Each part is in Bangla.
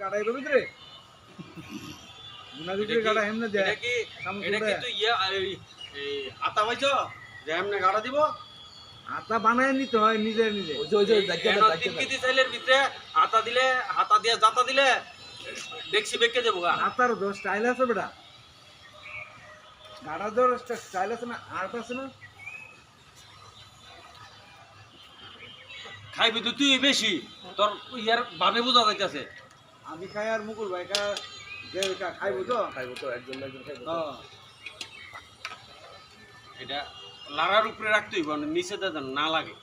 গাড়াই রবি গুনা ভিতরে গাড়া হেমনে দে এটা কি এটা কিন্তু ইয়ে এই এই আতা পাইছো? যে এমনি গাড়া দিব? আতা বানায় নিতে হয় নিজে নিজে। ওই যে ওই যে এই দাগিয়ে এনো দেয়, দাগিয়ে তিন দেয়। কেজি চাইলের ভিতরে আতা দিলে হাতা দিয়ে জাতা দিলে দেখছি বেঁকে দেবো আতার দোষ স্টাইল আছে বেটা। গাড়া দোর স্টাইল আছে না আর্ট আছে না? খাইবি তো তুই বেশি। তোর ইয়ার ভাবে বোঝা যাইতেছে। আমি খাই আর মুকুল ভাই খা যে খাইবো তো? খাইবো তো, একজন একজন খাইবো হ্যাঁ। এটা লাড়ার উপরে রাখতে হইব নিচে যেন না লাগে।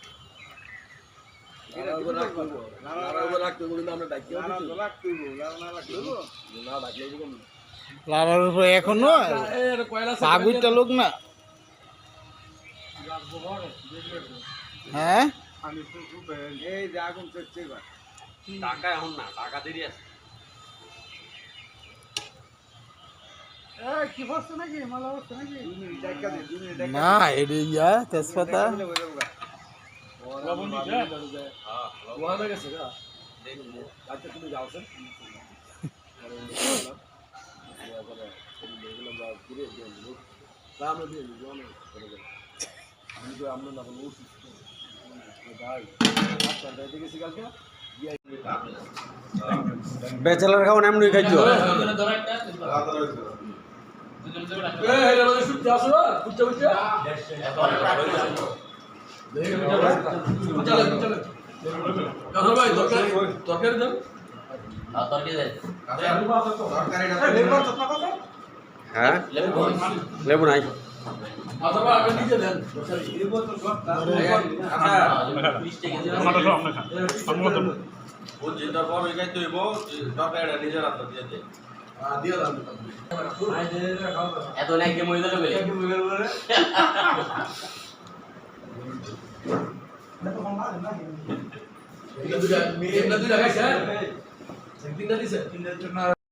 লাড়ার উপর এখনও পাগুইটা লোক না। হ্যাঁ? আমি এই যে আগুন চলছে টাকা এখন না টাকা দেরি আছে। না এটা ইয়া তেজপাতা। দিলে হয়ে? যাবে গা। লবণ দিছে? হ্যাঁ ওখানে হয়ে গেছে গা? দেখব আচ্ছা, তুমি যাও, স্যার। তা আমরা দিয়ে দিবো, আমরা করে দেবো। আমি তো আমরা না ওষুধ খাই। ভাই, আচ্ছা, যাইতে গেছি কালকে,